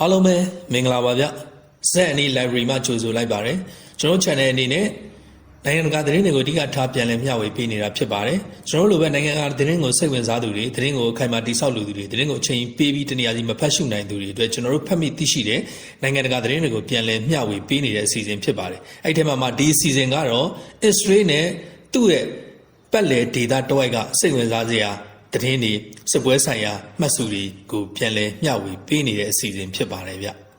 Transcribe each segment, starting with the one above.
အားလုံးပဲမင်္ဂလာပါဗျဇက်အနီ library မှာကြိုဆိုလိုက်ပါတယ်ကျွန်တော် channel အနေနဲ့နိုင်ငံတကာသတင်းတွေကိုအဓိကထားပြန်လည်မျှဝေပေးနေတာဖြစ်ပါတယ်ကျွန်တော်တို့လိုပဲနိုင်ငံတကာသတင်းကိုစိတ်ဝင်စားသူတွေသတင်းကိုအခိုင်အမာတိဆောက်လူသူတွေသတင်းကိုအချိန်ပေးပြီးတနေရာစီမဖတ်ရှုနိုင်သူတွေအတွက်ကျွန်တော်တို့ဖတ်မိသိရှိတဲ့နိုင်ငံတကာသတင်းတွေကိုပြန်လည်မျှဝေပေးနေတဲ့အစီအစဉ်ဖြစ်ပါတယ်အဲ့ဒီထဲမှာမှဒီအစီအစဉ်ကတော့ Israel နဲ့သူ့ရဲ့ပတ်လည်ဒေတာတဝိုက်ကစိတ်ဝင်စားစရာ သတင်းတွေစစ်ပွဲဆိုင်ရာမှတ်စုတွေကိုပြန်လည်မျှဝေပေးနေတဲ့အစီအစဉ်ဖြစ်ပါတယ်ဗျ။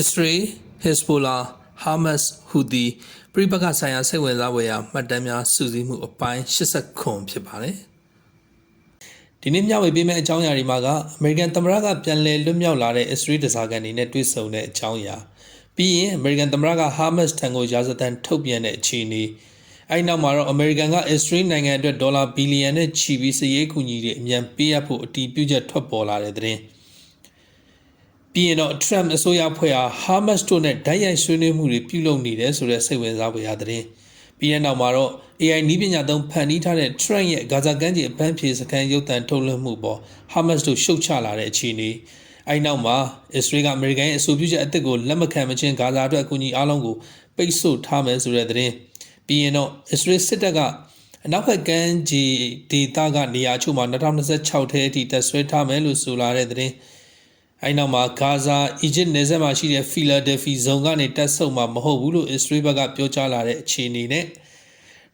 Israel, Hezbollah, Hamas, Houthi ပြည်ပခဆိုင်ရာစိတ်ဝင်စားဖွယ်ရာမှတ်တမ်းများစုစည်းမှုအပိုင်း80ခွန်ဖြစ်ပါတယ်။ဒီနေ့မျှဝေပေးမယ့်အကြောင်းအရာတွေမှာကအမေရိကန်သမ္မတကပြန်လည်လွတ်မြောက်လာတဲ့ Israel တစားကန်တွေနဲ့တွေ့ဆုံတဲ့အကြောင်းအရာပြီးရင်အမေရိကန်သမ္မတက Hamas ထံကိုရာဇသံထုတ်ပြန်တဲ့အခြေအနေ အဲဒီနောက်မှာတော့အမေရိကန်က Israel နိုင်ငံအတွက်ဒေါ်လာဘီလီယံနဲ့ချီပြီးစည်ရေးကူညီတွေအမြန်ပေးအပ်ဖို့အတည်ပြုချက်ထွက်ပေါ်လာတဲ့သတင်းပြီးရင်တော့ Trump အစိုးရဖွဲ့ဟာ Hamas တို့နဲ့ဓာတ်ရိုက်ဆွေးနွေးမှုတွေပြုလုပ်နေတယ်ဆိုတဲ့စိတ်ဝင်စားဖွယ်ရာသတင်းပြီးတဲ့နောက်မှာတော့ AI နည်းပညာသုံးဖန်တီးထားတဲ့ Trump ရဲ့ဂါဇာကမ်းခြေအပန်းဖြေစခန်းရုပ်သံထုတ်လွှင့်မှုပေါ် Hamas တို့ရှုတ်ချလာတဲ့အခြေအနေအဲဒီနောက်မှာ Israel ကအမေရိကန်ရဲ့အဆိုပြုချက်အသစ်ကိုလက်မခံမချင်းဂါဇာအတွက်အကူအညီအားလုံးကိုပိတ်ဆို့ထားမယ်ဆိုတဲ့သတင်း ပြီးရင်တော့ Israel စစ်တပ်ကအနောက်ဘက်ကမ်းခြေဒေသကနေရာချို့မှာ2026ထဲအထိတပ်ဆွဲထားမယ်လို့ဆိုလာတဲ့သတင်းအဲဒီနောက်မှာဂါဇာအီဂျစ်နယ်စပ်မှာရှိတဲ့ဖီလာဒယ်ဖီဇုံကနေတပ်ဆုပ်မှာမဟုတ်ဘူးလို့အစ္စရေးဘက်ကပြောကြားလာတဲ့အခြေအနေနဲ့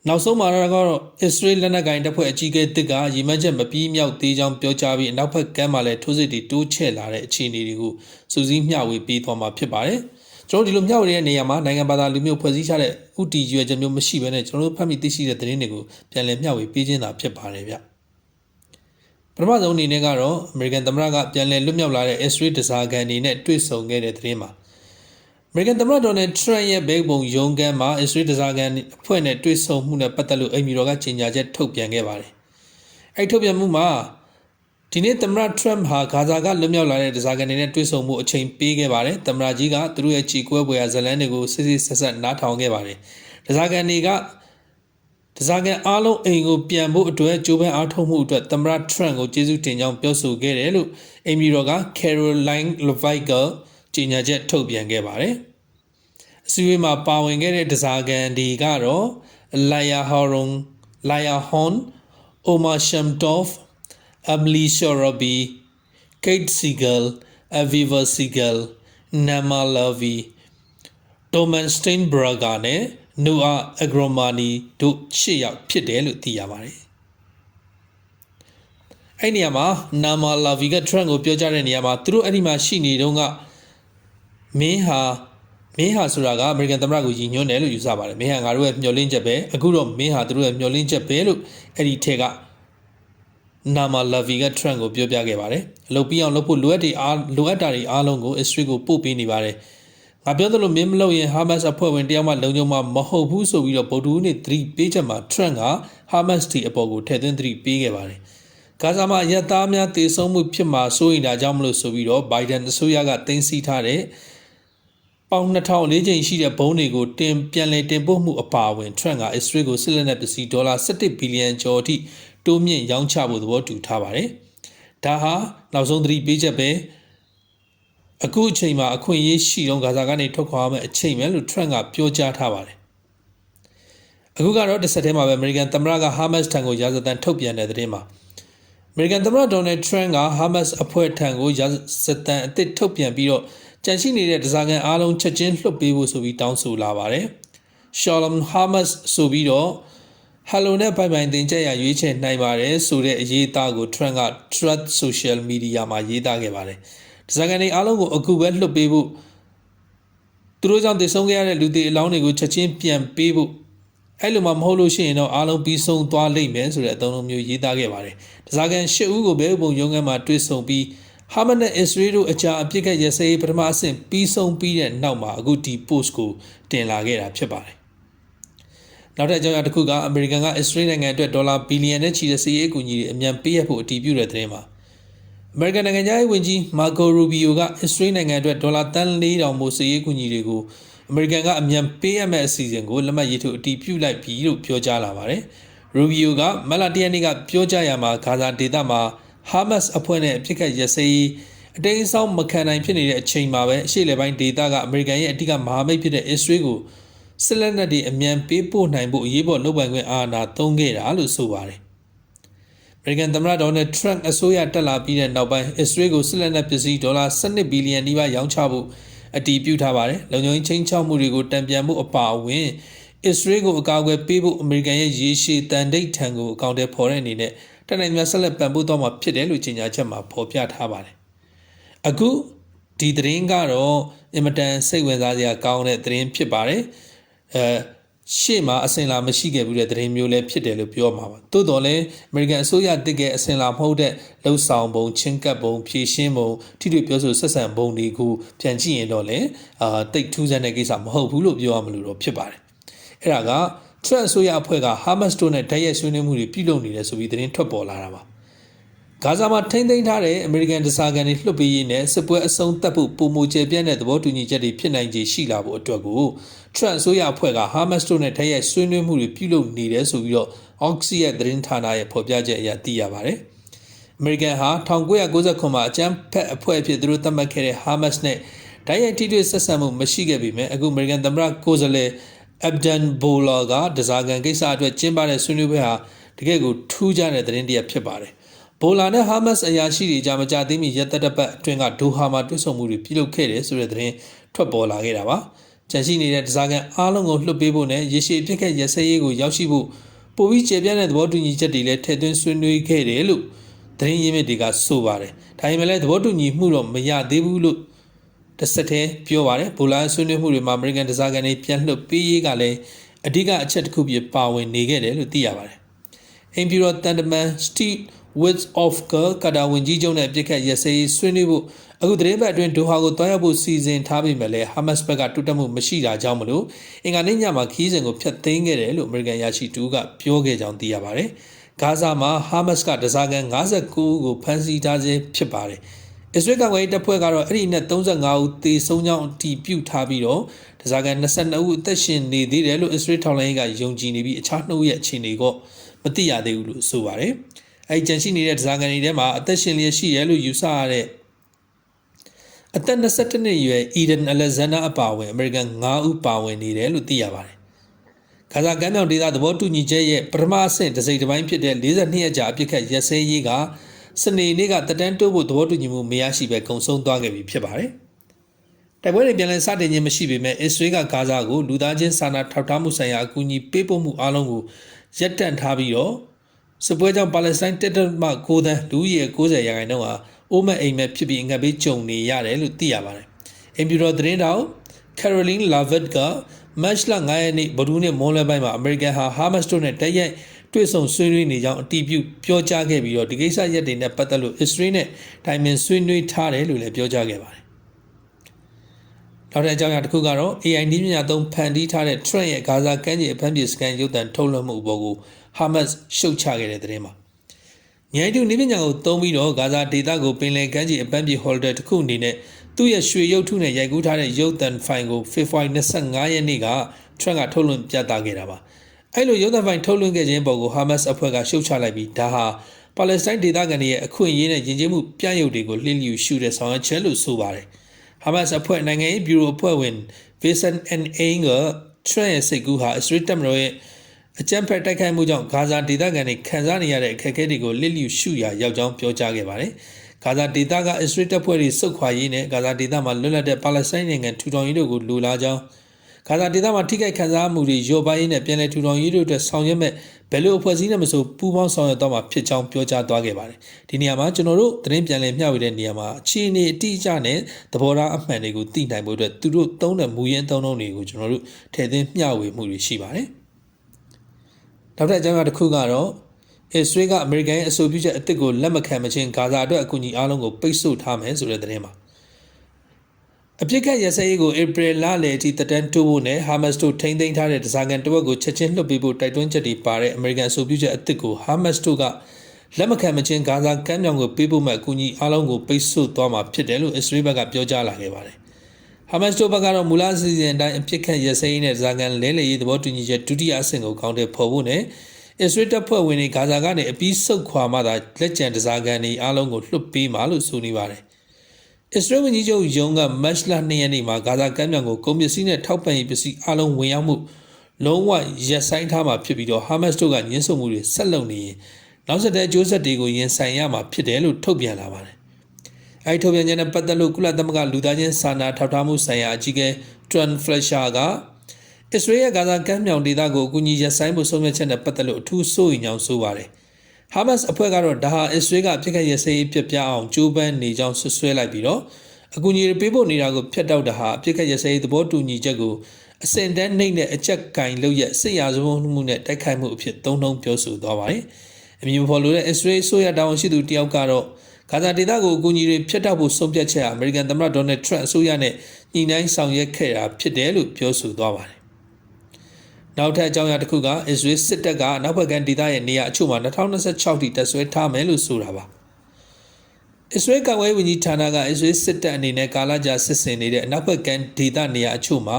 နောက်ဆုံးမှာတော့အစ္စရေးလက်နက်ကိုင်တပ်ဖွဲ့အကြီးအကဲတစ်ကရေမတ်ချက်မပြီးမြောက်သေးကြောင်းပြောကြားပြီးအနောက်ဘက်ကမ်းမှာလည်းထိုးစစ်တွေတိုးချဲ့လာတဲ့အခြေအနေတွေကိုစူးစီးမျှဝေပေးသွားမှာဖြစ်ပါတယ်။ ကျွန်တော်ဒီလိုမျှဝေတဲ့နေရာမှာနိုင်ငံဘာသာလူမျိုးဖွဲ့စည်းထားတဲ့ဥတီရွယ်ချက်မျိုးမရှိဘဲနဲ့ကျွန်တော်တို့ဖတ်မိသိရှိတဲ့သတင်းတွေကိုပြန်လည်မျှဝေပေးခြင်းသာဖြစ်ပါတယ်ဗျ။ပထမဆုံးအနေနဲ့ကတော့အမေရိကန်သမ္မတကပြန်လည်လွတ်မြောက်လာတဲ့ Israel တစားကန်အနေနဲ့တွေ့ဆုံခဲ့တဲ့သတင်းမှာအမေရိကန်သမ္မတဒေါ်နယ်ထရန့်ရဲ့ဘဲပုံရုံးခန်းမှာ Israel တစားကန်အဖွဲ့နဲ့တွေ့ဆုံမှုနဲ့ပတ်သက်လို့အိမ်မီတော်ကကြေညာချက်ထုတ်ပြန်ခဲ့ပါတယ်။အဲ့ထုတ်ပြန်မှုမှာ ဒီနေ့သမ္မတထရန့်ဟာဂါဇာကလွတ်မြောက်လာတဲ့တစားကန်တွေနဲ့တွေ့ဆုံမှုအချိန်ပေးခဲ့ပါတယ်။သမ္မတကြီးကသူတို့ရဲ့ချီကွဲပွဲရာဇလန်းတွေကိုစစ်စစ်ဆက်ဆက်နားထောင်ခဲ့ပါတယ်။တစားကန်တွေကတစားကန်အားလုံးအိမ်ကိုပြန်ဖို့အတွက်ကြိုးပမ်းအားထုတ်မှုအတွက်သမ္မတထရန့်ကိုကျေးဇူးတင်ကြောင်းပြောဆိုခဲ့တယ်လို့အိမ်မီတော်က Caroline Levick ကြေညာချက်ထုတ်ပြန်ခဲ့ပါတယ်။အစည်းအဝေးမှာပါဝင်ခဲ့တဲ့တစားကန်တွေကတော့ Laya Horon, Laya Hon, Omar Shamtov, Emily Shorabi, Kate Siegel, Aviva Siegel, Nama Lavi, Toman Steinberger နဲ့ Noah Agromani တို့၈ယောက်ဖြစ်တယ်လို့သိရပါတယ်။အဲ့နေရာမှာ Nama Lavi က Trump ကိုပြောကြားတဲ့နေရာမှာသူတို့အဲ့ဒီမှာရှိနေတုန်းကမင်းဟာမင်းဟာဆိုတာကအမေရိကန်သမ္မတကိုယဉ်ညွန်းတယ်လို့ယူဆပါတယ်မင်းဟာငါတို့ရဲ့မျှော်လင့်ချက်ပဲအခုတော့မင်းဟာသူတို့ရဲ့မျှော်လင့်ချက်ပဲလို့အဲ့ဒီထက်က နာမာလာဗီကထရန့်ကိုပြောပြခဲ့ပါတယ်အလုပ်ပြီးအောင်လုပ်ဖို့လိုအပ်တဲ့အားလိုအပ်တာတွေအားလုံးကိုအစ္စရေးကိုပို့ပေးနေပါတယ်ငါပြောသလိုမင်းမလုပ်ရင်ဟာမတ်စ်အဖွဲ့ဝင်တယောက်မှလုံခြုံမှာမဟုတ်ဘူးဆိုပြီးတော့ဗုဒ္ဓဦးနေ့3ပေးချက်မှာထရန့်ကဟာမတ်စ်တီအပေါ်ကိုထည့်သွင်း3ပေးခဲ့ပါတယ်ဂါဇာမှာရသားများတည်ဆုံမှုဖြစ်မှာစိုးရိမ်တာကြောင့်မလို့ဆိုပြီးတော့ဘိုင်ဒန်အစိုးရကတင်စီထားတဲ့ပေါင်2000လေးချိန်ရှိတဲ့ဘုံတွေကိုတင်ပြန်လည်တင်ပို့မှုအပါအဝင် Trump ကအစ္စရေးကိုစစ်လက်နက်ပစ္စည်းဒေါ်လာ17ဘီလီယံကျော်အထိ တိုးမြင့်ရောင်းချဖို့သဘောတူထားပါတယ်။ဒါဟာနောက်ဆုံးသတိပေးချက်ပဲအခုအချိန်မှာအခွင့်အရေးရှိတော့ဂါဇာကနေထွက်ခွာမယ့်အချိန်ပဲလို့ Trump ကပြောကြားထားပါတယ်။အခုကတော့တစ်ဆက်တည်းမှာပဲ American သမ္မတက Hamas ထံကိုရာဇသံထုတ်ပြန်တဲ့သတင်းမှာ American သမ္မတ Donald Trump က Hamas အဖွဲ့ထံကိုရာဇသံအသစ်ထုတ်ပြန်ပြီးတော့ကြန့်ရှိနေတဲ့ဒဇာကန်အားလုံးချက်ချင်းလွှတ်ပေးဖို့ဆိုပြီးတောင်းဆိုလာပါတယ်။ Shalom Hamas ဆိုပြီးတော့ Hello နဲ့ပိုင်ပိုင်တင်ကြရရွေးချယ်နိုင်ပါတယ်ဆိုတဲ့အရေးအသားကို Trump က Truth Social Media မှာရေးသားခဲ့ပါတယ်။ဒဇာကန်တွေအားလုံးကိုအခုပဲလွှတ်ပေးဖို့သူတို့ကြောင့်တည်ဆုံခဲ့ရတဲ့လူတွေအလောင်းတွေကိုချက်ချင်းပြန်ပေးဖို့အဲ့လိုမှမဟုတ်လို့ရှိရင်တော့အားလုံးပြီးဆုံးသွားလိမ့်မယ်ဆိုတဲ့အသုံးလုံးမျိုးရေးသားခဲ့ပါတယ်။ဒဇာကန်၈ဦးကိုပဲပုံရုံးခန်းမှာတွေ့ဆုံပြီးဟာမတ်နဲ့အစ္စရေးတို့အကြာအပြစ်ကရစရေးပထမအဆင့်ပြီးဆုံးပြီးတဲ့နောက်မှာအခုဒီ post ကိုတင်လာခဲ့တာဖြစ်ပါတယ်။ နောက်ထပ်အကြောင်းအရာတစ်ခုကအမေရိကန်ကအစ္စရေးနိုင်ငံအတွက်ဒေါ်လာဘီလီယံနဲ့ချီတဲ့စီးရေးအကူအညီတွေအမြန်ပေးရဖို့အတည်ပြုတဲ့သတင်းမှာအမေရိကန်နိုင်ငံသားရေးဝန်ကြီးမာကိုရူဘီယိုကအစ္စရေးနိုင်ငံအတွက်ဒေါ်လာတန်4000မို့စီးရေးအကူအညီတွေကိုအမေရိကန်ကအမြန်ပေးရမယ့်အစီအစဉ်ကိုလက်မှတ်ရေးထိုးအတည်ပြုလိုက်ပြီလို့ပြောကြားလာပါတယ်။ရူဘီယိုကမက်လာတရနေ့ကပြောကြားရမှာဂါဇာဒေသမှာဟာမတ်စ်အဖွဲ့နဲ့အဖြစ်ကရစဲရေးအတိအဆောင်မခံနိုင်ဖြစ်နေတဲ့အချိန်မှာပဲအရှေ့လေပိုင်းဒေသကအမေရိကန်ရဲ့အဓိကမဟာမိတ်ဖြစ်တဲ့အစ္စရေးကို စစ်လက်နက်တွေအမြန်ပေးပို့နိုင်ဖို့အရေးပေါ်လုပ်ပိုင်ခွင့်အာဏာသုံးခဲ့တာလို့ဆိုပါတယ်။ American သမ္မတဒေါ်နယ်ထရန့်အစိုးရတက်လာပြီးတဲ့နောက်ပိုင်းအစ္စရေးကိုစစ်လက်နက်ပစ္စည်းဒေါ်လာ12ဘီလီယံနီးပါးရောင်းချဖို့အတည်ပြုထားပါတယ်။လုံခြုံရေးချင်းချောက်မှုတွေကိုတံပြန်မှုအပါအဝင်အစ္စရေးကိုအကာအကွယ်ပေးဖို့အမေရိကန်ရဲ့ရေရှည်တန်တိတ်ထံကိုအကောင့်ထဲပေါ်တဲ့အနေနဲ့တနိုင်များဆက်လက်ပံ့ပိုးသွားမှာဖြစ်တယ်လို့ကြေညာချက်မှာဖော်ပြထားပါတယ်။အခုဒီသတင်းကတော့အင်မတန်စိတ်ဝင်စားစရာကောင်းတဲ့သတင်းဖြစ်ပါတယ်။ အဲရှေ့မှာအစင်လာမရှိခဲ့ဘူးတဲ့သတင်းမျိုးလည်းဖြစ်တယ်လို့ပြောမှာပါ။သို့တော်လည်းအမေရိကန်အစိုးရတစ်ကဲအစင်လာမဟုတ်တဲ့လှုပ်ဆောင်ပုံချင်းကပ်ပုံဖြည့်ရှင်းပုံထိတွေ့ပြောဆိုဆက်ဆံပုံတွေကိုပြန်ကြည့်ရင်တော့လည်းအာတိတ်ထူးဆန်းတဲ့ကိစ္စမဟုတ်ဘူးလို့ပြောရမလို့တော့ဖြစ်ပါတယ်။အဲ့ဒါကထရန့်အစိုးရအဖွဲ့ကဟာမတ်စ်တို့နဲ့တိုက်ရိုက်ဆွေးနွေးမှုတွေပြုလုပ်နေတယ်ဆိုပြီးသတင်းထွက်ပေါ်လာတာပါ။ ဂါဇာမှာထိမ့်သိမ်းထားတဲ့အမေရိကန်တစားကန်တွေလွှတ်ပေးရေးနဲ့စစ်ပွဲအဆုံးသတ်ဖို့ပုံမူကျပြန့်တဲ့သဘောတူညီချက်တွေဖြစ်နိုင်ခြေရှိလာဖို့အတွက်ကိုထရန့်အစိုးရအဖွဲ့ကဟာမတ်စ်တို့နဲ့တိုက်ရိုက်ဆွေးနွေးမှုတွေပြုလုပ်နေတယ်ဆိုပြီးတော့အောက်ဆီရဲ့သတင်းဌာနရဲ့ဖော်ပြချက်အရသိရပါတယ်။အမေရိကန်ဟာ1999မှာအကြမ်းဖက်အဖွဲ့အဖြစ်သူတို့သတ်မှတ်ခဲ့တဲ့ဟာမတ်စ်နဲ့တိုက်ရိုက်ထိတွေ့ဆက်ဆံမှုမရှိခဲ့ပေမဲ့အခုအမေရိကန်သမ္မတကိုယ်စားလှယ်အက်ဒန်ဘိုလာကဒဇာကန်ကိစ္စအတွက်ကျင်းပတဲ့ဆွေးနွေးပွဲဟာတကယ့်ကိုထူးခြားတဲ့သတင်းတစ်ရပ်ဖြစ်ပါတယ်။ ဘိုလာနဲ့ဟာမတ်စ်အရာရှိတွေကြားမကြသေးမီရက်သက်တပတ်အတွင်းကဒိုဟာမှာတွေ့ဆုံမှုတွေပြုလုပ်ခဲ့တယ်ဆိုတဲ့သတင်းထွက်ပေါ်လာခဲ့တာပါ။ကြန့်ရှိနေတဲ့ဒဇာကန်အားလုံးကိုလွှတ်ပေးဖို့နဲ့ရေရှည်ပြစ်ခတ်ရစဲရေးကိုရောက်ရှိဖို့ပိုပြီးကျေပြန့်တဲ့သဘောတူညီချက်တွေလည်းထည့်သွင်းဆွေးနွေးခဲ့တယ်လို့သတင်းရင်းမြစ်တွေကဆိုပါတယ်။ဒါပေမဲ့လည်းသဘောတူညီမှုတော့မရသေးဘူးလို့တစ်ဆက်တည်းပြောပါတယ်ဘူလာဆွေးနွေးမှုတွေမှာအမေရိကန်တစားကန်တွေပြန်လှုပ်ပေးရေးကလည်းအဓိကအချက်တစ်ခုဖြစ်ပါဝင်နေခဲ့တယ်လို့သိရပါတယ်။အင်ဖြူရောတန်တမန် Steve Woods of Girl ကတာဝန်ကြီးချုပ်နဲ့ပြစ်ခတ်ရစရေးဆွေးနွေးဖို့အခုသတင်းပတ်အတွင်းဒိုဟာကိုတွားရောက်ဖို့စီစဉ်ထားပေမဲ့လည်းဟာမတ်စ်ဘက်ကတူတက်မှုမရှိတာကြောင့်မလို့အင်္ဂါနေ့ညမှာခီးစဉ်ကိုဖျက်သိမ်းခဲ့တယ်လို့အမေရိကန်ရရှိတူကပြောခဲ့ကြောင်းသိရပါတယ်။ဂါဇာမှာဟာမတ်စ်ကတစားကန်59ဦးကိုဖမ်းဆီးထားခြင်းဖြစ်ပါတယ်။အစ္စရေးကောင်ရေးတပ်ဖွဲ့ကတော့အဲ့ဒီနဲ့35ဦးသေဆုံးကြောင်းအတည်ပြုထားပြီးတော့တစားကန်22ဦးအသက်ရှင်နေသေးတယ်လို့အစ္စရေးထောက်လိုင်းကယုံကြည်နေပြီးအခြားနှစ်ဦးရဲ့အခြေအနေကိုမသိရသေးဘူးလို့ဆိုပါတယ်။ အဲ့ကြန့်ရှိနေတဲ့တစားကန်တွေထဲမှာအသက်ရှင်လျက်ရှိရလို့ယူဆရတဲ့အသက်22နှစ်အရွယ် Eden Alexander အပါအဝင်အမေရိကန်9ဦးပါဝင်နေတယ်လို့သိရပါတယ်။ခါဇာကမ်းမြောင်ဒေသသဘောတူညီချက်ရဲ့ပထမအဆင့်တစ်စိတ်တစ်ပိုင်းဖြစ်တဲ့42ရက်ကြာအပြစ်ခတ်ရက်စဲရေးကစနေနေ့ကတက်တန်းတိုးဖို့သဘောတူညီမှုမရရှိပဲကုံဆုံးသွားခဲ့ပြီဖြစ်ပါတယ်။တိုက်ပွဲတွေပြန်လည်စတင်ခြင်းမရှိပေမဲ့အစ္စရေးကဂါဇာကိုလူသားချင်းစာနာထောက်ထားမှုဆိုင်ရာအကူအညီပေးပို့မှုအားလုံးကိုရပ်တန့်ထားပြီးတော့ စစ်ပွဲကြောင့်ပါလက်စတိုင်းတက်တက်မှ9သန်းလူဦးရေ90ရာခိုင်နှုန်းဟာအိုးမအိမ်မဲ့ဖြစ်ပြီးငတ်ပေးကြုံနေရတယ်လို့သိရပါတယ်။အင်ဖြူတော်သတင်းတောက် Caroline Lavet ကမတ်လ9ရက်နေ့ဗဒူးနေ့မွန်လွဲပိုင်းမှာအမေရိကန်ဟာဟာမတ်စ်တို့နဲ့တိုက်ရိုက်တွေ့ဆုံဆွေးနွေးနေကြောင်းအတည်ပြုပြောကြားခဲ့ပြီးတော့ဒီကိစ္စရက်တွေနဲ့ပတ်သက်လို့အစ္စရေးနဲ့တိုင်ပင်ဆွေးနွေးထားတယ်လို့လည်းပြောကြားခဲ့ပါတယ်။နောက်တဲ့အကြောင်းအရာတစ်ခုကတော့ AI နည်းပညာသုံးဖန်တီးထားတဲ့ Trent ရဲ့ဂါဇာကမ်းခြေအဖမ်းပြေစကန်ရုပ်သံထုတ်လွှင့်မှုပေါ်ကို Hamas ရှုတ်ချခဲ့တဲ့သတင်းမှာညိုင်တူနည်းပညာကိုသုံးပြီးတော့ဂါဇာဒေသကိုပင်လယ်ကမ်းခြေအပန်းပြေ holder တစ်ခုအနေနဲ့သူ့ရဲ့ရွှေရုပ်ထုနဲ့ရိုက်ကူးထားတဲ့ရုပ်သံဖိုင်ကို February 25ရက်နေ့က Trent ကထုတ်လွှင့်ပြသခဲ့တာပါအဲ့လိုရုပ်သံဖိုင်ထုတ်လွှင့်ခဲ့ခြင်းပေါ်ကိုဟာမတ်စ်အဖွဲ့ကရှုတ်ချလိုက်ပြီးဒါဟာပါလက်စတိုင်းဒေသခံတွေရဲ့အခွင့်အရေးနဲ့ယဉ်ကျေးမှုပြန့်ရုပ်တွေကိုလှည့်လျူရှုတဲ့ဆောင်ရွက်ချက်လို့ဆိုပါတယ်။ဟာမတ်စ်အဖွဲ့နိုင်ငံရေးဘျူရိုအဖွဲ့ဝင် Vincent N. Aing က Trent ရဲ့စိတ်ကူးဟာအစ္စရေးတပ်မတော်ရဲ့ အကြမ်းဖက်တိုက်ခိုက်မှုကြောင့်ဂါဇာဒေသခံတွေခံစားနေရတဲ့အခက်အခဲတွေကိုလစ်လျူရှုရာရောက်ကြောင်းပြောကြားခဲ့ပါတယ်။ဂါဇာဒေသကအစ္စရေးတပ်ဖွဲ့တွေစုခွာရေးနဲ့ဂါဇာဒေသမှာလွတ်လပ်တဲ့ပါလက်စတိုင်းနိုင်ငံထူထောင်ရေးတို့ကိုလိုလားကြောင်းဂါဇာဒေသမှာထိခိုက်ခံစားမှုတွေရောပိုင်းနဲ့ပြည်내ထူထောင်ရေးတို့အတွက်ဆောင်ရွက်မဲ့ဘယ်လိုအဖွဲ့အစည်းနဲ့မဆိုပူးပေါင်းဆောင်ရွက်တော့မှာဖြစ်ကြောင်းပြောကြားသွားခဲ့ပါတယ်။ဒီနေရာမှာကျွန်တော်တို့သတင်းပြန်လည်မျှဝေတဲ့နေရာမှာအခြေအနေအတိအကျနဲ့သဘောထားအမှန်တွေကိုသိနိုင်ဖို့အတွက်သူတို့သုံးတဲ့မူရင်းသုံးနှုန်းတွေကိုကျွန်တော်တို့ထည့်သွင်းမျှဝေမှုတွေရှိပါတယ်။ နောက်ထပ်အကြောင်းအရာတစ်ခုကတော့အစ္စရေးကအမေရိကန်ရဲ့အဆိုပြုချက်အသစ်ကိုလက်မခံမချင်းဂါဇာအတွက်အကူအညီအားလုံးကိုပိတ်ဆို့ထားမယ်ဆိုတဲ့သတင်းပါ။အပြစ်ကတ်ရစရေးကိုဧပြီလလယ်အထိတက်တန်းတိုးဖို့နဲ့ဟာမတ်စ်တို့ထိန်းသိမ်းထားတဲ့ဒဇာကန်တဝက်ကိုချက်ချင်းလွှတ်ပေးဖို့တိုက်တွန်းချက်တွေပါတဲ့အမေရိကန်အဆိုပြုချက်အသစ်ကိုဟာမတ်စ်တို့ကလက်မခံမချင်းဂါဇာကမ်းမြောင်ကိုပေးဖို့မဲ့အကူအညီအားလုံးကိုပိတ်ဆို့သွားမှာဖြစ်တယ်လို့အစ္စရေးဘက်ကပြောကြားလာခဲ့ပါတယ်။ ဟာမတ်စ်တို့ဘက်ကတော့မူလအစီအစဉ်အတိုင်းအပြစ်ခတ်ရစရေးနဲ့ဒဇာကန်လဲလှယ်ရေးသဘောတူညီချက်ဒုတိယအဆင့်ကိုကောင်းတဲ့ဖော်ဖို့နဲ့အစ္စရေးတပ်ဖွဲ့ဝင်တွေဂါဇာကနေအပြီးဆုတ်ခွာမှသာလက်ကျန်တစားကန်တွေအားလုံးကိုလွှတ်ပေးမှာလို့ဆိုနေပါတယ်။အစ္စရေးဝန်ကြီးချုပ်ယုံကမတ်လ2ရက်နေ့မှာဂါဇာကမ်းမြောင်ကိုကုန်ပစ္စည်းနဲ့ထောက်ပံ့ရေးပစ္စည်းအားလုံးဝင်ရောက်မှုလုံးဝရပ်ဆိုင်းထားမှာဖြစ်ပြီးတော့ဟာမတ်စ်တို့ကညှင်းဆန်မှုတွေဆက်လုပ်နေရင်နောက်ဆက်တွဲအကျိုးဆက်တွေကိုရင်ဆိုင်ရမှာဖြစ်တယ်လို့ထုတ်ပြန်လာပါတယ်။ အဲဒီထုတ်ပြန်ချက်နဲ့ပတ်သက်လို့ကုလသမဂ္ဂလူသားချင်းစာနာထောက်ထားမှုဆိုင်ရာအကြီးအကဲထရန်ဖလက်ရှာကအစ္စရေးရဲ့ဂါဇာကမ်းမြောင်ဒေသကိုအကူအညီရပ်ဆိုင်းဖို့ဆုံးဖြတ်ချက်နဲ့ပတ်သက်လို့အထူးစိုးရိမ်ကြောင်းဆိုပါတယ်။ဟာမတ်စ်အဖွဲ့ကတော့ဒါဟာအစ္စရေးကအပြစ်ခတ်ရစရေးပြပြအောင်ကြိုးပမ်းနေကြောင်းဆွဆွဲလိုက်ပြီးတော့အကူအညီတွေပေးဖို့နေတာကိုဖျက်တောက်တာဟာအပြစ်ခတ်ရစရေးသဘောတူညီချက်ကိုအစင်တန်းနှိမ့်တဲ့အချက်ကင်လို့ရစစ်ရာဇဝတ်မှုနဲ့တိုက်ခိုက်မှုအဖြစ်သုံးနှုံပြောဆိုသွားပါတယ်။အမည်မဖော်လို့တဲ့အစ္စရေးဆိုရတာဝန်ရှိသူတယောက်ကတော့ ဂါဇာဒေသကိုအကူအညီတွေဖျက်တောက်ဖို့ဆုံးဖြတ်ချက်ဟာအမေရိကန်သမ္မတဒေါ်နယ်ထရန့်အစိုးရနဲ့ညှိနှိုင်းဆောင်ရွက်ခဲ့တာဖြစ်တယ်လို့ပြောဆိုသွားပါတယ်နောက်ထပ်အကြောင်းအရာတစ်ခုကအစ္စရေးစစ်တပ်ကနောက်ဘက်ကန်ဒေသရဲ့နေရာအချို့မှာ2026ထိတပ်ဆွဲထားမယ်လို့ဆိုတာပါအစ္စရေးကာကွယ်ဝန်ကြီးဌာနကအစ္စရေးစစ်တပ်အနေနဲ့ကာလကြာစစ်ဆင်နေတဲ့အနောက်ဘက်ကန်ဒေသနေရာအချို့မှာ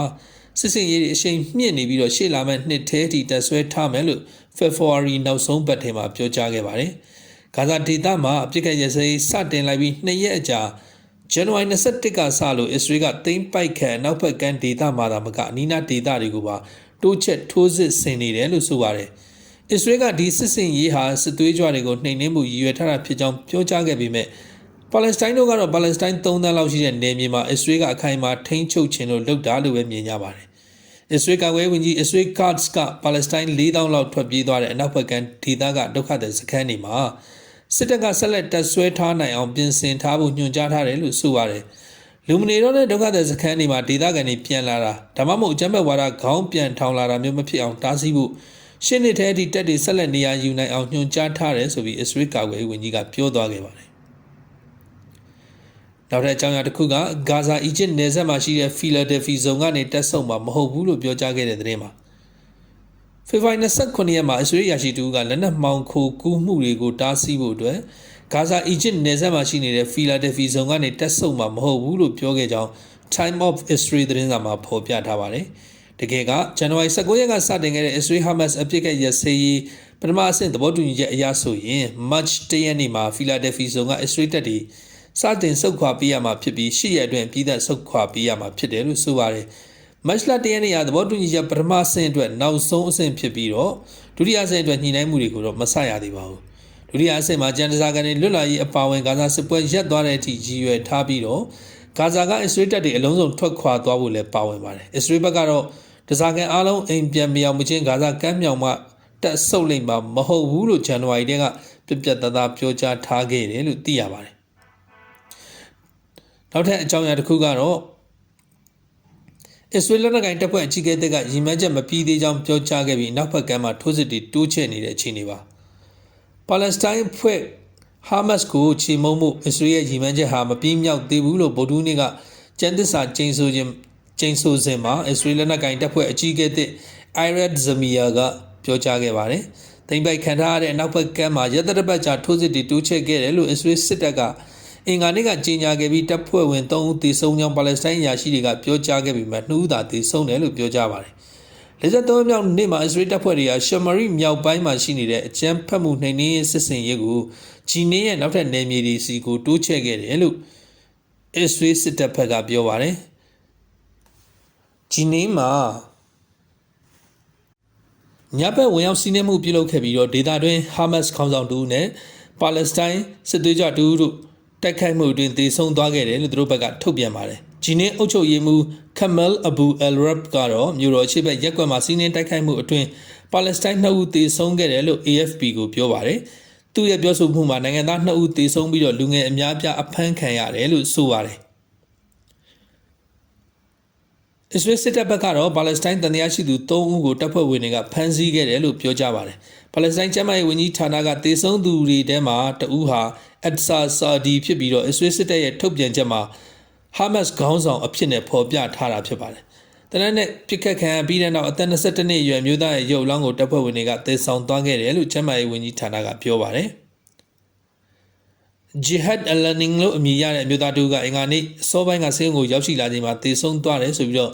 စစ်စင်ရေးအရှိန်မြင့်နေပြီးတော့ရှေ့လာမယ့်နှစ်ထဲထိတပ်ဆွဲထားမယ်လို့ February နောက်ဆုံးပတ်ထဲမှာပြောကြားခဲ့ပါတယ်။ ဂါဇာဒေသမှာအပြစ်ကရစဲစတင်လိုက်ပြီးနှစ်ရက်အကြာဇန်နဝါရီ21ကစလို့အစ္စရေးကသိမ်းပိုက်ခံနောက်ဘက်ကန်ဒေသမှာသာမကအနီးနားဒေသတွေကိုပါတိုးချက်ထိုးစစ်ဆင်နေတယ်လို့ဆိုပါတယ်။အစ္စရေးကဒီစစ်စင်ရေးဟာစစ်သွေးကြွတွေကိုနှိမ်နင်းမှုရည်ရွယ်ထားတာဖြစ်ကြောင်းပြောကြားခဲ့ပေမဲ့ပါလက်စတိုင်းတို့ကတော့ပါလက်စတိုင်း3သန်းလောက်ရှိတဲ့နယ်မြေမှာအစ္စရေးကအခိုင်အမာထိန်းချုပ်ခြင်းလို့လုပ်တာလို့ပဲမြင်ကြပါတယ်။အစ္စရေးကဝဲဝင်ကြီးအစ္စရေးကတ်စ်ကပါလက်စတိုင်း4000လောက်ထွက်ပြေးသွားတဲ့အနောက်ဘက်ကန်ဒေသကဒုက္ခသည်စခန်းတွေမှာ စစ်တပ်ကဆက်လက်တပ်ဆွဲထားနိုင်အောင်ပြင်ဆင်ထားဖို့ညွှန်ကြားထားတယ်လို့ဆိုပါတယ်။လူမနေတော့တဲ့ဒုက္ခသည်စခန်းတွေမှာဒေသခံတွေပြန်လာတာဒါမှမဟုတ်အကြမ်းဖက်ဝါဒခေါင်းပြန်ထောင်လာတာမျိုးမဖြစ်အောင်တားဆီးဖို့ရှင်းနေတဲ့ဒီတက်တွေဆက်လက်နေရာယူနိုင်အောင်ညွှန်ကြားထားတယ်ဆိုပြီးအစ္စရေးကာကွယ်ဝန်ကြီးကပြောသွားခဲ့ပါတယ်နောက်ထပ်အကြောင်းအရာတစ်ခုကဂါဇာအီဂျစ်နယ်စပ်မှာရှိတဲ့ဖီလာဒယ်ဖီဇုံကနေတက်ဆုံမှာမဟုတ်ဘူးလို့ပြောကြားခဲ့တဲ့သတင်းမှာ ဖေဖော်ဝါရီ29ရက်မှာအစ္စရေးရာရှိတူကလက်နက်မှောင်ခိုကူးမှုတွေကိုတားဆီးဖို့အတွက်ဂါဇာအီဂျစ်နယ်စပ်မှာရှိနေတဲ့ဖီလာဒယ်ဖီဇုံကနေတက်ဆုံမှာမဟုတ်ဘူးလို့ပြောခဲ့ကြောင်း Time of History သတင်းစာမှာဖော်ပြထားပါတယ်။တကယ်ကဇန်နဝါရီ19ရက်ကစတင်ခဲ့တဲ့ Israel Hamas အပြစ်ကရစရေးပထမအဆင့်သဘောတူညီချက်အရဆိုရင် March 10ရက်နေ့မှာဖီလာဒယ်ဖီဇုံက Israel တပ်တွေစတင်ဆုတ်ခွာပေးရမှာဖြစ်ပြီးရှစ်ရက်အတွင်းပြည်သက်ဆုတ်ခွာပေးရမှာဖြစ်တယ်လို့ဆိုပါတယ်။ မတ်လ10ရက်နေ့ကသဘောတူညီချက်ပထမအဆင့်အတွက်နောက်ဆုံးအဆင့်ဖြစ်ပြီးတော့ဒုတိယအဆင့်အတွက်ညှိနှိုင်းမှုတွေကိုတော့မဆရသေးပါဘူး။ဒုတိယအဆင့်မှာကျန်တစားကနေလွတ်လာရေးအပါဝင်ဂါဇာစစ်ပွဲရပ်သွားတဲ့အထိရည်ရွယ်ထားပြီးတော့ဂါဇာကအစ္စရေးတပ်တွေအလုံးစုံထွက်ခွာသွားဖို့လည်းပါဝင်ပါတယ်အစ္စရေးဘက်ကတော့တစားကန်အားလုံးအိမ်ပြန်မြောင်မချင်းဂါဇာကမ်းမြောင်မှတက်ဆုပ်လိမ့်မှာမဟုတ်ဘူးလို့ဇန်နဝါရီတည်းကပြပြတသားပြောကြားထားခဲ့တယ်လို့သိရပါတယ်နောက်ထပ်အကြောင်းအရာတစ်ခုကတော့ အစ္စရေးလက်နက်ကိုင်တပ်ဖွဲ့အကြီးအကဲတွေကရည်မှန်းချက်မပြီးသေးကြောင်းပြောကြားခဲ့ပြီးနောက်ဘက်ကမ်းမှာထိုးစစ်တွေတိုးချဲ့နေတဲ့အခြေအနေပါပါလက်စတိုင်းဖွဲ့ဟာမတ်ကိုချေမှုန်းမှုအစ္စရေးရဲ့ရည်မှန်းချက်ဟာမပြီးမြောက်သေးဘူးလို့ဗိုလ်တူးနေ့ကကျန်းသစ္စာကျင်းဆိုခြင်းကျင်းဆိုစဉ်မှာအစ္စရေးလက်နက်ကိုင်တပ်ဖွဲ့အကြီးအကဲသစ်အိုင်ရတ်ဇမီယာကပြောကြားခဲ့ပါတယ်။တိမ်ပိုက်ခံထားရတဲ့အနောက်ဘက်ကမ်းမှာရတရပတ်ကြာထိုးစစ်တွေတိုးချဲ့ခဲ့တယ်လို့အစ္စရေးစစ်တပ်က အင်္ဂါနေ့ကကြေညာခဲ့ပြီးတပ်ဖွဲ့ဝင်3ဦးသေဆုံးကြောင်းပါလက်စတိုင်းအရာရှိတွေကပြောကြားခဲ့ပြီးမှ2ဦးသာသေဆုံးတယ်လို့ပြောကြားပါတယ်53မြောက်နေ့မှာအစ္စရေးတပ်ဖွဲ့တွေကရှမရီမြောက်ပိုင်းမှာရှိနေတဲ့အကြမ်းဖက်မှုနှိမ်နင်းရေးစစ်စင်ရေးကိုဂျီနီရဲ့နောက်ထပ်နယ်မြေတွေစီကိုတိုးချဲ့ခဲ့တယ်လို့အစ္စရေးစစ်တပ်ဘက်ကပြောပါတယ်ဂျီနီမှာညဘက်ဝင်ရောက်စီးနှင်းမှုပြုလုပ်ခဲ့ပြီးတော့ဒေသတွင်းဟာမတ်စ်ခေါင်းဆောင်တူနဲ့ပါလက်စတိုင်းစစ်သွေးကြွတူတို့ တိုက်ခိုက်မှုတွင်သေဆုံးသွားခဲ့တယ်လို့သူတို့ဘက်ကထုတ်ပြန်ပါတယ်ဂျီနင်းအုပ်ချုပ်ရေးမှူးခမယ်အဘူအယ်ရပ်ကတော့မြို့တော်ရှိဘက်ရက်ကွက်မှာစီးနင်းတိုက်ခိုက်မှုအတွင်းပါလက်စတိုင်း2ဦးသေဆုံးခဲ့တယ်လို့ AFP ကိုပြောပါတယ်။သူ့ရဲ့ပြောဆိုမှုမှာနိုင်ငံသား2ဦးသေဆုံးပြီးတော့လူငယ်အများပြားအဖမ်းခံရတယ်လို့ဆိုပါတယ်။အစ္စရေးစစ်တပ်ဘက်ကတော့ပါလက်စတိုင်းတန်တရားရှိသူ3ဦးကိုတပ်ဖွဲ့ဝင်တွေကဖမ်းဆီးခဲ့တယ်လို့ပြောကြပါတယ်။ ပါလက်စတိုင်းကျမ်းမာရေးဝန်ကြီးဌာနကသေဆုံးသူတွေထဲမှာတဦးဟာအက်ဆာဆာဒီဖြစ်ပြီးတော့အစ္စရေးစစ်တပ်ရဲ့ထုတ်ပြန်ချက်မှာဟာမတ်စ်ခေါင်းဆောင်အဖြစ်နဲ့ဖော်ပြထားတာဖြစ်ပါတယ်။တနက်နေ့ပြစ်ခတ်ခံပြီးတဲ့နောက်အသက်22နှစ်အရွယ်မျိုးသားရဲ့ရုပ်လောင်းကိုတပ်ဖွဲ့ဝင်တွေကသေဆောင်သွားခဲ့တယ်လို့ကျန်းမာရေးဝန်ကြီးဌာနကပြောပါတယ်။ Jihad Al-Learning လို့အမည်ရတဲ့အမျိုးသားတူကအင်္ဂါနေ့အစောပိုင်းကဆေးရုံကိုရောက်ရှိလာချိန်မှာသေဆုံးသွားတယ်ဆိုပြီးတော့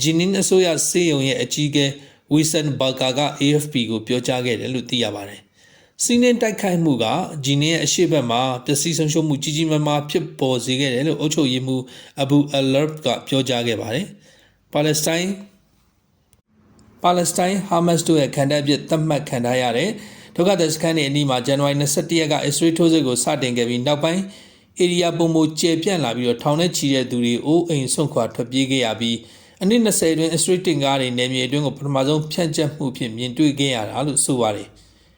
ဂျီနင်းအစိုးရဆေးရုံရဲ့အကြီးအကဲ ဝီဆန်ဘာကာက AFP ကိုပြောကြားခဲ့တယ်လို့သိရပါတယ်။စီးနင်းတိုက်ခိုက်မှုကဂျီနီရဲ့အရှိတ်ဘက်မှာပျက်စီးဆုံးရှုံးမှုကြီးကြီးမားမားဖြစ်ပေါ်စေခဲ့တယ်လို့အုပ်ချုပ်ရေးမှူးအဘူအလာဘ်ကပြောကြားခဲ့ပါတယ်။ပါလက်စတိုင်းပါလက်စတိုင်းဟာမတ်စ်တို့ရဲ့ခံတပ်အဖြစ်သတ်မှတ်ခံထားရတဲ့ဒုက္ခသည်စခန်းတွေအနီးမှာဇန်နဝါရီ21ရက်ကအစ္စရေးထိုးစစ်ကိုစတင်ခဲ့ပြီးနောက်ပိုင်းဧရိယာပုံမကျေပြန့်လာပြီးတော့ထောင်နဲ့ချီတဲ့သူတွေအိုးအိမ်ဆုံးခွာထွက်ပြေးခဲ့ရပြီး အနည်း20အတွင်းအစ္စရေးတင်ကားတွေနယ်မြေအတွင်းကိုပထမဆုံးဖြန့်ကျက်မှုဖြစ်မြင်တွေ့ခဲ့ရတာလို့ဆိုပါတယ်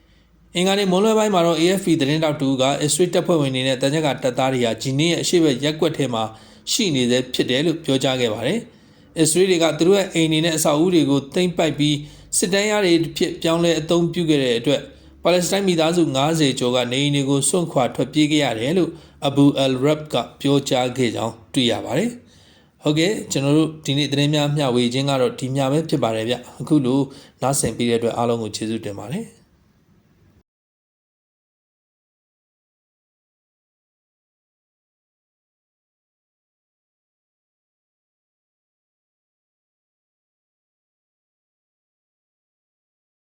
။အင်္ဂါနေ့မွန်လွဲပိုင်းမှာတော့ AFP သတင်းတောက်တူကအစ္စရေးတပ်ဖွဲ့ဝင်တွေနဲ့တန်ကြပ်ကတပ်သားတွေဟာဂျီနီရဲ့အရှိတ်ရက်ကွက်ထဲမှာရှိနေသေးဖြစ်တယ်လို့ပြောကြားခဲ့ပါတယ်။အစ္စရေးတွေကသူတို့ရဲ့အိမ်တွေနဲ့အဆောက်အဦတွေကိုသိမ်းပိုက်ပြီးစစ်တမ်းရတွေဖြစ်ပြောင်းလဲအသုံးပြုခဲ့တဲ့အတွက်ပါလက်စတိုင်းမိသားစု90ကျော်ကနေအိမ်တွေကိုစွန့်ခွာထွက်ပြေးခဲ့ရတယ်လို့အဘူအယ်ရပ်ကပြောကြားခဲ့ကြောင်းတွေ့ရပါတယ်။ ဟုတ်ကဲ့ကျွန်တော်တို့ဒီနေ့သတင်းများမျှဝေခြင်းကတော့ဒီမျှပဲဖြစ်ပါတယ်ဗျ။အခုလိုနားဆင်ပြီးတဲ့အတွက်အားလုံးကိုကျေးဇူးတင်ပါတယ်။